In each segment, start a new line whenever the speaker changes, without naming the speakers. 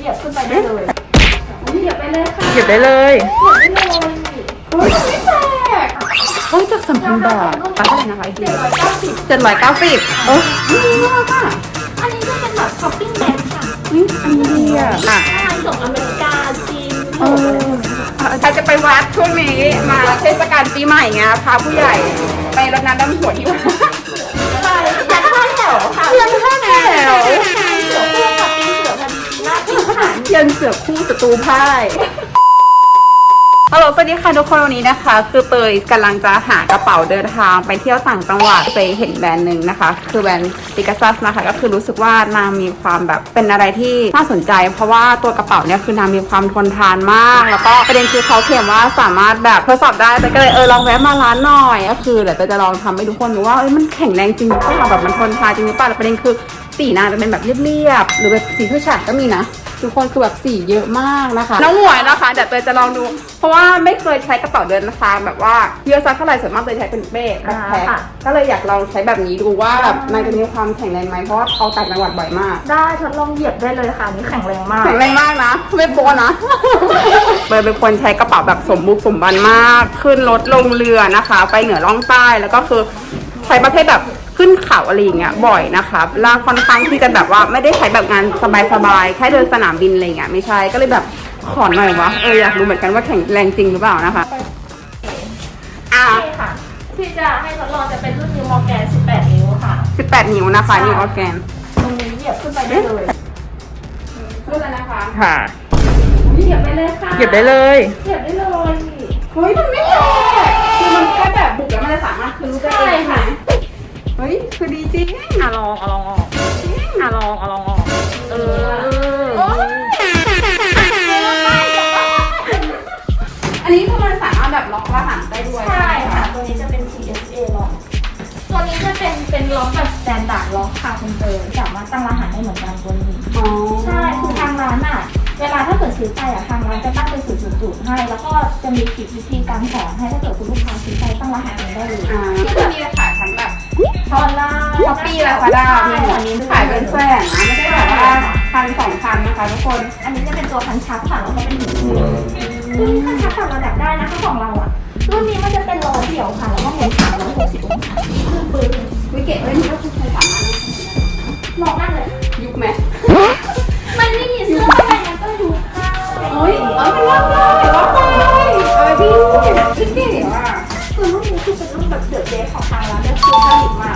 เหยียบขึ้นไปได้เลยเหยียบไปเลยค่ะ
หยิบได้เลย
เหยียบได้เลย
เฮ้ยไม่แตกเฮ้ยจากสามพันบาทราคาเท่าไหร่นะคะอีกที
เจ็ดร้อยเก้าสิบ
เจ็ดร้อยเก้าสิบเออนี่น่ารักอะ
อันนี้จะเป็นแบบช้อปปิ้งแบงค์ค่ะ
นี่อันนี้ดีอะอะ
ใช่ส่งอเมริกาจีน
เอออะใครจะไปวัดช่วงนี้มาเทศกาลปีใหม่ไงพาผู้ใหญ่ไปรดน้ำดำหัวที่วัด
ที
ยันเสือคู่ศัตรูพ่ายฮัลโหลสวัสดีค่ะทุกคนวันนี้นะคะ คือเตยกำลังจะหากระเป๋าเดินทางไปเที่ยวต่างจังหวัดไปเห็นแบรนด์หนึ่งนะคะ คือแบรนด์ปิกัสซัสนะคะ ก็คือรู้สึกว่านางมีความแบบเป็นอะไรที่น่าสนใจ เพราะว่าตัวกระเป๋าเนี่ยคือนางมีความทนทานมาก แล้วก็ประเด็นคือเขาเขียนว่าสามารถแบบทดสอบได้แต่ก็เลยเออลองแวะมาร้านหน่อยก็คือเดี๋ยวเตยจะลองทำให้ทุกคนดูว่าเอ้ยมันแข็งแรงจริงหรือเปล่าแบบมันทนทานจริงหรือเปล่าแต่ประเด็นคือสีนางจะเป็นแบบเรียบๆหรือแบบสีเพื่อฉาดก็มีนะ ทุกคนคือแบบสีเยอะมากนะคะ น้องหมวยนะคะเดี๋ยวเตยจะลองดู เพราะว่าไม่เคยใช้กระเป๋าเดินทางแบบว่าเยอะสักเท่าไหร่ส่วนมากเตยใช้เป็นเป้แบ็คแพ็คก็เลยอยากลองใช้แบบนี้ดูว่าแบบมันจะมีความแข็งแรงไหมเพราะว่าเขาต่างจังหวัดบ่อยมาก
ได้ทดลองเหยียบได้เลยค่ะอันนี่แข็งแรงมาก
แข็งแรงมากนะไม่โป๊ะนะเบยเป็นคนใช้กระเป๋าแบบสมบุกสมบันมาก ขึ้นรถลงเรือนะคะ ไปเหนือล่องใต้แล้วก็คือใช้ประเภทแบบ ขึ้นเขาอะไรอย่างเงี้ยบ่อยนะคะลาค่อนข้างที่จะแบบว่าไม่ได้ใช้แบบงานสบายๆแค่เดินสนามบินอะไรเงี้ยไม่ใช่ก็เลยแบบขอหน่อยวะเอออยากรู้เหมือนกันว่าแข็งแรงจริงหรือเปล่านะคะอะ
ใช่ค่ะ ที่จะให้ทดลองจะเป็นรุ่นนิวมอร์แกน 18 นิ้วค่ะ
18 นิ้วนะคะนิ้วออร์แกน
ตรงนี้เหยียบขึ้นไปได้เลย
ขึ้นแล้วนะคะ
ค่ะ
เหยียบไปเลยค่ะ
เก็บได้เลย
เหยียบได้เลย
เฮ้ยมันไม่แตกคือมันแค่แบบบุกแล้วมันจะสามารถคืนรูปได้
ใช่
เอง
ค่ะ
เฮ้ยคือดีจริง
อะลองเอาลองออกอะลองเอาลองออกเออ
โอ๊ยอันนี้คือมันสามารถแบบล็อกรหัสได้ด้วย
ใช่ค่ะ ตัวนี้จะเป็น TSA ล็อก ตัวนี้จะเป็นเป็นล็อกแบบสแตนดาร์ดล็อกค่ะคุณเตยสามารถตั้งรหัสได้เหมือนกันตัวนี้
อ๋อ
ใช่คือทางร้านอะ เวลาถ้าเกิดซื้อไปอะทางร้านจะตั้งเป็นศูนย์ศูนย์ให้ แล้วก็จะมีคลิปวิธีการสอนให้ถ้าเกิดคุณลูกค้าซื้อไปตั้งรหัสเองได้เลย
อ่า ที่จะมีขายทั้งแบบ
ออนลน์
ช้อปปี้ลาซาด้ามีหมดขายเป็นแสนนะไม่ใช่แบบว่าพันสองพันนะคะทุกคน
อันนี้จะเป็นตัวพันชักค่ะแล้วก็เป็นหูตัวนี้พันชักปรับระดับได้นะคะของเราอะ รุ่นนี้มันจะเป็นล้อเดี่ยวค่ะ แล้วก็หมุนสามร้อยหกสิบองศาคือปืน
วิเกตเล่นก็คือใช้สามารถ
เหมาะมากเลย
ยุคไหม
มันไม่มีเสื้ออะไรมันก็ยู่ค่ะ
โอ้ยเออมันล็อกได้ล็อกได้
รุ่นแบบเดือดเดของทางร้านเนี่ยคือผลิตมา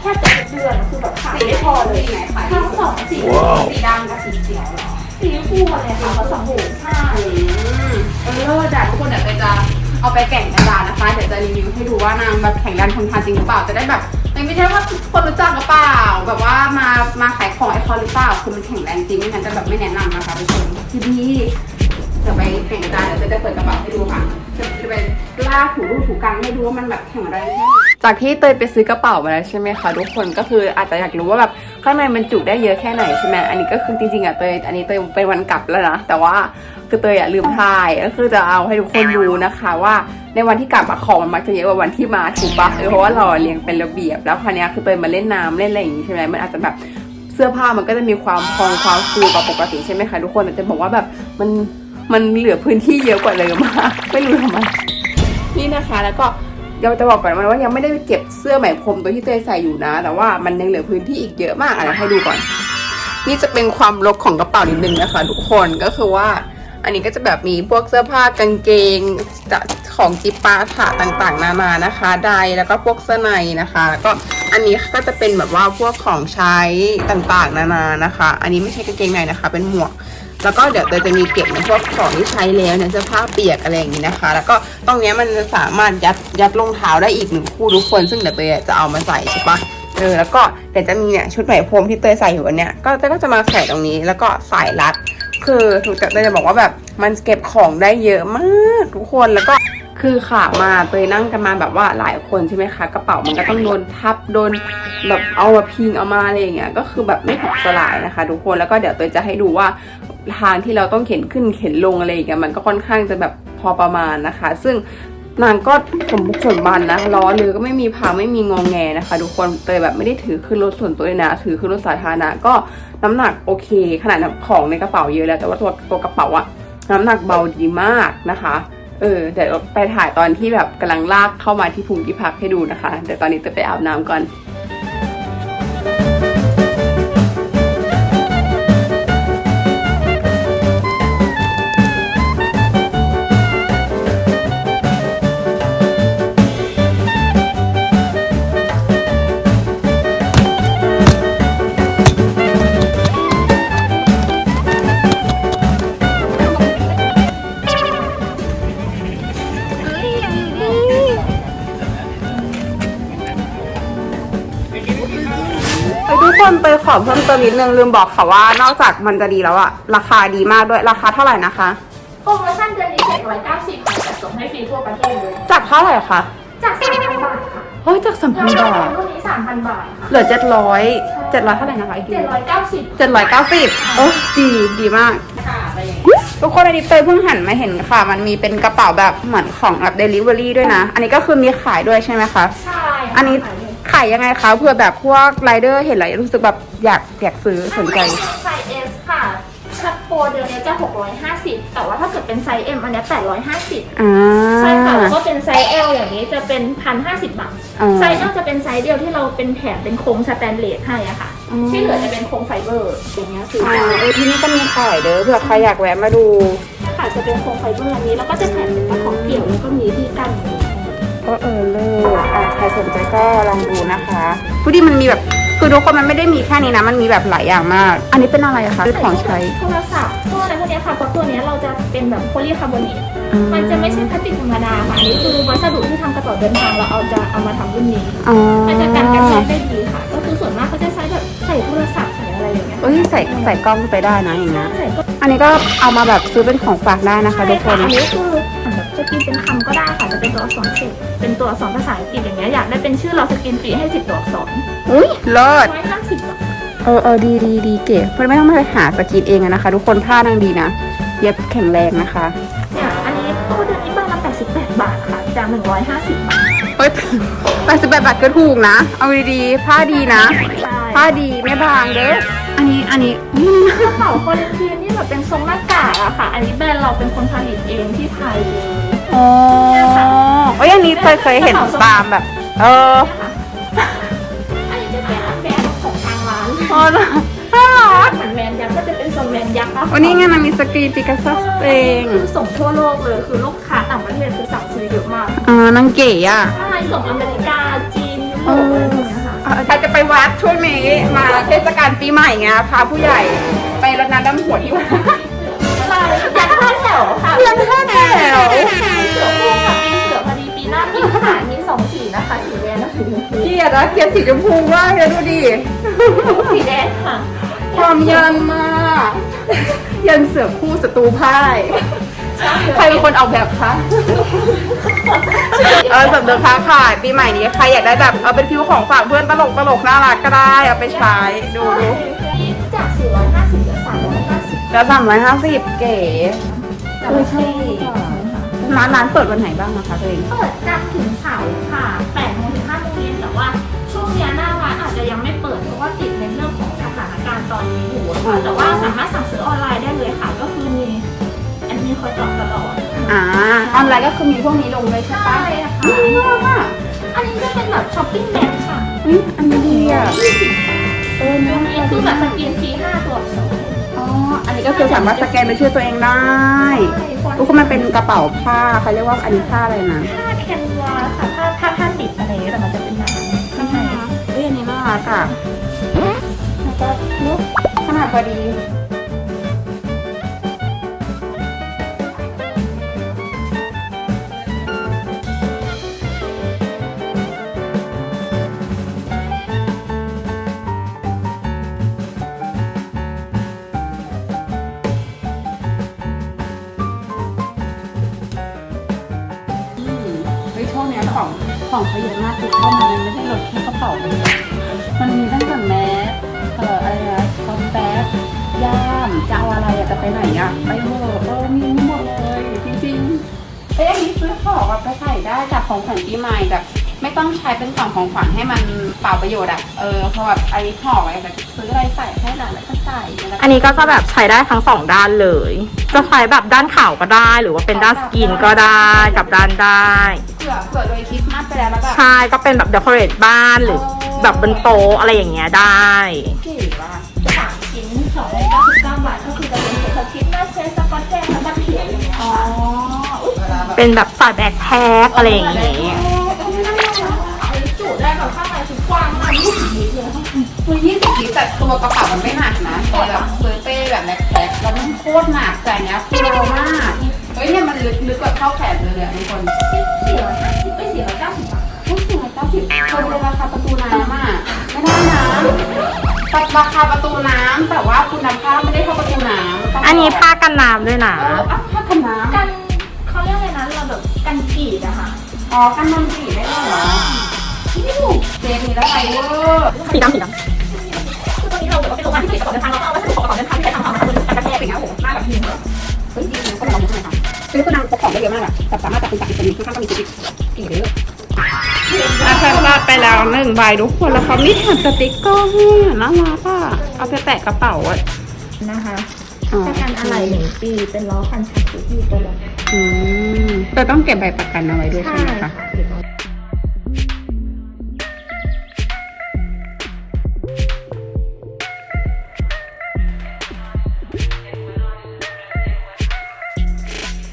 แค่จะเดือนคือแบบขายไม่พอเลย
ขาย
ทั้งสองสี
สีดำกับสีเขียวเหรอ
สีคู่เลยค่ะผสมหูใช่
เออเลิศอะทุกคนเดี๋ยวเตยจะเอาไปแก่งกระดาษนะคะ เดี๋ยวจะรีวิวให้ดูว่านางแบบแข็งแรงทนทานจริงหรือเปล่าจะได้แบบไม่ใช่ว่าคนรู้จักหรือเปล่า แบบว่ามามาขายของไอคอนหรือเปล่าคือมันแข็งแรงจริงไม่งั้นจะแบบไม่แนะนำนะคะทุกคนที่นี่จะไปแข่งกระดาษเดี๋ยวจะเปิดกระเป๋าให้ดู ไปลาถูรูถูกังให้ดูว่ามันแบบแข็งแรงแค่ไหนจากที่เตยไปซื้อกระเป๋ามาแล้วใช่ไหมคะทุกคนก็คืออาจจะอยากรู้ว่าแบบข้างในมันจุได้เยอะแค่ไหนใช่ไหมอันนี้ก็คือจริงๆอะเตยอันนี้เตยเป็นวันกลับแล้วนะแต่ว่าคือเตยอะลืมถ่ายก็คือจะเอาให้ทุกคนดูนะคะว่าในวันที่กลับอะของมันมักจะเยอะกว่าวันที่มาถูกปะเออเพราะว่าเราอเรียงเป็นระเบียบ แล้วคราวนี้ยคือเตยมาเล่นน้ำเล่นอะไรอย่างงี้ใช่ไหมมันอาจจะแบบเสื้อผ้ามันก็จะมีความพองความฟูกว่าปกติใช่ไหมคะทุกคนแต่จะบอกว่าแบบมันมันเหลือพื้นที่เยอะกว่าเลยมากไม่รู้ทำไม นี่นะคะ แล้วก็เดี๋ยวจะบอกก่อนว่ายังไม่ได้เก็บเสื้อไหมพรมตัวที่เตยใส่อยู่นะ แต่ว่ามันยังเหลือพื้นที่อีกเยอะมากอะไรให้ดูก่อน นี่จะเป็นความรกของกระเป๋านิดนึงนะคะ ทุกคนก็คือว่า อันนี้ก็จะแบบมีพวกเสื้อผ้ากางเกงจะของจิปาถะต่างๆ นานานะคะไดแล้วก็พวกเสื้อในนะคะ แล้วก็อันนี้ก็จะเป็นแบบว่าพวกของใช้ต่างๆ นานานะคะ อันนี้ไม่ใช่กางเกงในนะคะ เป็นหมวก แล้วก็เดี๋ยวเตยจะมีเก็บในพวกของที่ใช้แล้วเนี่ยเสื้อผ้าเปียกอะไรอย่างนี้นะคะ แล้วก็ตรงนี้มันจะสามารถยัดยัดรองเท้าได้อีกหนึ่งคู่ทุกคน ซึ่งเดี๋ยวเตยจะเอามาใส่ใช่ปะเออแล้วก็เดี๋ยวจะมีเนี่ยชุดไหมพรมที่เตยใส่อยู่อันเนี้ยก็เตยก็จะมาใส่ตรงนี้แล้วก็สายรัด คือถูกจะจะบอกว่าแบบมันเก็บของได้เยอะมากทุกคนแล้วก็คือขามาเตยนั่งกันมาแบบว่าหลายคนใช่ไหมคะกระเป๋ามันก็ต้องโดนทับโดนแบบเอามาพิงเอามาอะไรอย่างเงี้ยก็คือแบบไม่ถูกสลายนะคะ ทุกคนแล้วก็เดี๋ยวเตยจะให้ดูว่า ทางที่เราต้องเข็นขึ้นเข็นลงอะไรอย่างเงี้ยมันก็ค่อนข้างจะแบบพอประมาณนะคะ ซึ่งนางก็สมบุกสมบันนะล้อเรือก็ไม่มีพังไม่มีงองแงนะคะทุกคนเตยแบบไม่ได้ถือขึ้นรถส่วนตัวเลยนะ ถือขึ้นรถสาธารณะก็น้ำหนักโอเค ขนาดของในกระเป๋าเยอะแล้ว แต่ว่าตัวตัวกระเป๋าอะน้ำหนักเบาดีมากนะคะเออเดี๋ยวไปถ่ายตอนที่แบบกำลังลากเข้ามาที่ภูมิที่พักให้ดูนะคะเดี๋ยวตอนนี้จะไปอาบน้ำก่อน อเพิ่มเติมนิดนึงลืมบอกค่ะว่านอกจากมันจะดีแล้วอะราคาดีมากด้วยราคาเท่าไหร่นะคะ
โปรโมชั่นเดือนนี้790ค่ะแต่ส่งให้ฟรีทั่วประเทศเลย
จากเท่าไหร่คะ
จาก3,000บาทค่ะ
เฮ้ยจากสามพัน
แล้ว
บาท
รุ่นนี้3,000 บาทค่ะ
เหลือเจ็ดร้อยเจ็ดร้อยเท่าไหร่นะคะอีกที
790
เจ็ดร้อยเก้าสิบโอ้ดีดีมาก
ค่ะไปอย่าง
ทุกคนอันนี้เตยเพิ่งหันมาเห็นค่ะ มันมีเป็นกระเป๋าแบบเหมือนของแบบเดลิเวอรี่ด้วยนะ อันนี้ก็คือมีขายด้วยใช่ไหมคะ
ใช่
อันนี้ ขายยังไงคะเพื่อแบบพวกไรเดอร์เห็นอะไรรู้สึกแบบอยากอยากซื้อสนใจ
ไซส์ S ค่ะชัดโปรเดือนนี้จะ 650 แต่ว่าถ้าเกิดเป็นไซส์ M อันเนี้ย850
อ่า
ใช่ค่ะแล้วก็เป็นไซส์ L อย่างนี้จะเป็น1,050 บาท
อ่า
ไซส์ L จะเป็นไซส์เดียวที่เราเป็นแถมเป็นโครงสแตนเลสให้อะค่ะ
อืม
ที่เหลือจะเป็นโครงไฟเบอร์อย่างเงี้ยคือ
อ่าเออที่นี่ก็มีขายเด้อเผื่อใครอยากแวะมาดู
ค่ะจะเป็นโครงไฟเบอร์อันนี้แล้วก็จะแถมเป็นตะขอเกี่ยวแล้วก็มีที่กั้นอย่างนี้
ก็เออเลิศอะใครสนใจก็ลองดูนะคะผู้ดีมันมีแบบคือทุกคนมันไม่ได้มีแค่นี้นะ มันมีแบบหลายอย่างมาก อันนี้เป็นอะไรอะคะเป็นของใช้
โทรศัพท์พวกอะไรพวกเนี้ยค่ะเพราะตัวเนี้ยเราจะเป็นแบบโพลีคาร์บอเนต
อื
มันจะไม่ใช่พลาสติกธรรมดาค่ะอันนี้คือวัสดุที่ทำกระเป๋าเดินทางเราเอาจะเอามาทำรุ่นนี้
อ๋อ
มันจะกันกระแทกได้ดีค่ะ ก็คือส่วนมากเขาจะใช้แบบใส่โทรศัพท์ใส่อะไรอย่างเงี้ย
เอ้ยใส่ใส่กล้องไปได้นะอย่างเงี้ย
ใส่ก็
อันนี้ก็เอามาแบบซื้อเป็นของฝากได้นะคะทุกคน
อันนี้คือ เป็นตัวอักษรเสร็จเป็นตัวอักษรภาษาอังกฤษอย่างเงี้ยอยากได้เป็นชื่อเราสกินฟรีให้สิบตัวอักษร
อุ้ยเลิศ
ร้อยห้าสิบบาท
เออเออดีดีดีเก๋เพราะไม่ต้องมาหาสกรีนเองอะนะคะ ทุกคนผ้านางดีนะ เย็บแข็งแรงนะคะ
เนี่ยอันนี้ตัวเดือนนี้บ้านละแปดสิบแปดบาทค่ะจากหนึ่งร้อยห้าสิบบาท
เฮ้ยแปดสิบแปดบาทก็ถูกนะ เอาดีๆผ้าดีนะ
ใช่
ผ้าดีไม่บางเด้ออันนี้อันนี้อืม
กระเป๋าคอลเลคชันที่แบบเป็นทรงหน้ากากอะค่ะ อันนี้แบรนด์เราเป็นคนผลิตเองที่ไทยเลย
อ๋อเอ้ยอันนี้เคยเคยเห็นตามแบบ เออ
อันนี้จะเป็นแบรนด์ของทางร้าน
อ๋อน่ารัก
เหมือนแมนยักษ์ก็จะเป็นทรงแมนยักษ์อะค่ะ
วันนี้ไงมันมีสกรีนปิกัสซัสเอง
คือส่งทั่วโลกเลยคือลูกค้าต่างประเทศคือสั่งซื้อเยอะมาก
อ่านางเก๋อะ
ใช่ส่งอเมริกาจีนยุโรปอะไรอย่างเงี้ยค่ะ
ใครจะไปวัดช่วงนี้มาเทศกาลปีใหม่ไงพาผู้ใหญ่ไปรดน้ำดำหัวที่วัด
ใช่ยันห้าแถวค่ะ
ยันห้าแถว
อพอดีปีหน้ามีขายมีสองสีนะคะ สีแดงและสีชมพู
เกลียดนะเกลียดสีชมพูมากเลยดูดิ
สีแดงค่ะ
ความยันมากยันเสือคู่ศัตรูพ่าย ใครเป็นคนออกแบบคะ เออสำเร็จค้าขายปีใหม่นี้ใครอยากได้แบบเอาเป็นฟิวของฝากเพื่อนตลกตลกน่ารักก็ได้ เอาไปใช้ดูดู
นี่จาก450เหลือ350
แล้วสามร้อยห้าสิบเก๋
แต่ไม่ใช่
ร้านร้านเปิดวันไหนบ้างนะคะตัวเอง
เปิดจันทร์ถึ งเสาร์ค่ะ8โมงถึง5โมงเย็นแต่ว่าช่วงเนี้ยหน้าร้านอาจจะยังไม่เปิดเพราะว่าติดในเรื่องของสถานการณ์ตอนนี้อยู่อะค่ะแต่ว่าสามารถสั่งซื้อออนไลน์ได้เลยค่ะ ก็คือมีแอดมินคอยตอบตลอด
อ่าออนไลน์ก็คือมีพวกนี้ลงเลยใช่ปะ
ใช่ค่ะ
อืมน่ารักอะ
อันนี้จะเป็นแบบช้อปปิ้งแบ็คค่ะ
อุ๊ยอันนี้ดีอะ
20
เออ
อั
น่าน
นี้
รัก
คือแบบสกินฟรี5ตัวอักษร
อ๋อ อันนี้ก็คือสามารถสแกนเป็นชื่อตัวเองได้
ใช่ฟอน
ทุกคนมันเป็นกระเป๋าผ้าเขาเรียกว่าอันนี้ผ้าอะไรนะ
ผ้าแคนวาค่ะผ้าผ้าผ้าดิบอะไรอย่างเงี้ยแต่มันจะเป็นหนังข้างใน
เฮ้ยอันนี้น่ารักอะแล้วก็ลุกขนาดพอดี ของเขาเยอะมากคือเข้ามามันไม่ใช่รถแค่กระเป๋าเลยมันมีตั้งแต่แมสเอ่ออะไรนะคอมแบ็คย่ามจะเอาอะไรอะจะไปไหนอะไปเถอะเออมีหมดเลยจริงๆเอ้ยอันนี้ซื้อของแบบไปใส่ได้จากของขวัญปีใหม่แบบ ไม่ต้องใช้เป็นกล่องของขวัญให้มันเปล่าประโยชน์อะเออเพราะแบบไอ้ห่ออะไรแบบซื้ออะไรใส่ให้หลานแล้วก็ใส่แล้ว
อันนี้ก็จะแบบใช้ได้ทั้งสองด้านเลย จะใช้แบบด้านขาวก็ได้ หรือว่าเป็นด้านสกินก็ได้กับด้านได้
เผื่อเผื่อโดยคริสต์มาสไปแล้วแล้วแบบ
ใช่ก็เป็นแบบเดคอเรทบ้านหรือแบบบนโต๊ะอะไรอย่างเงี้ยได้
เก๋ว่ะ
สามชิ้นสองร้อยเก้าสิบเก้าบาทก็คือจะเป็นเซตคิดหน้าเซตสกอตเทปแล้วก็เขียวอย่างเงี้ย
อ๋ออุ๊ย
เป็นแบบใส่แบ็คแพ็คอะไรอย่างเงี้ย
ยี่สิบลิตรเลย
คือยี่สิบลิตรแต่ตัวกระเป๋ามันไม่หนักนะแต่แบบซื้อเป้แบบแบ็คแพ็คแล้วมันโคตรหนักแต่อันเนี้ยคือเรามากเฮ้ยเนี่ยมันลึกลึกแบบเท่าแขนเลยเลยอะทุกคน
สี่ร้อยห้าสิบไม่สี่ร้อยเก้าสิบบาท
ผู้สูงอายุเก้าสิบคนเลยราคาประตูน้ำอะไม่ได้นะราคาประตูน้ำแต่ว่าคุณภาพไม่ได้เท่าประตูน้ำต้อง
อันนี้ผ้ากันน้ำด้วยนะ
เอออะผ้ากันน้ำ
กันเขาเรียกอะไรนะเราแบบกันกรีดอะค่ะ
อ๋อกันนอนสีได้ด้วยเหรอนี่ เจนี่แล้วไฟเวอร์
สีดำสีดำ
คือตอนนี้เราแบบว่าเป็นโรงงานที่ผลิตกระเป๋าเดินทางเราก็เอาไว้ใส่กระเป๋าเดินทางที่ไปทำเอามาทำคือกันกระแทก
เป็นไงโอ้โหหน้าแบบนี้เฮ้ยดีนะก็ลองดูหน่อยค่ะคือคุณนางพกของได้เยอะมากอะแต่สามารถจับเป็นจับเป็นข้างๆก็มีจิ๊กกี่เยอะอาแพพลาดไปแล้วหนึ่งใบทุกคนแล้วเขามีแถมสติ๊กเกอร์ให้น่ารักอะเอาไปแปะกระเป๋าอะ
นะคะประกันอะไรหนึ่งปีเป็นล้อคันชักทุกปีไปเลย
อืมแต่ต้องเก็บใบประกันเอาไว้ด้วยใช่ไหมคะ
เก็บ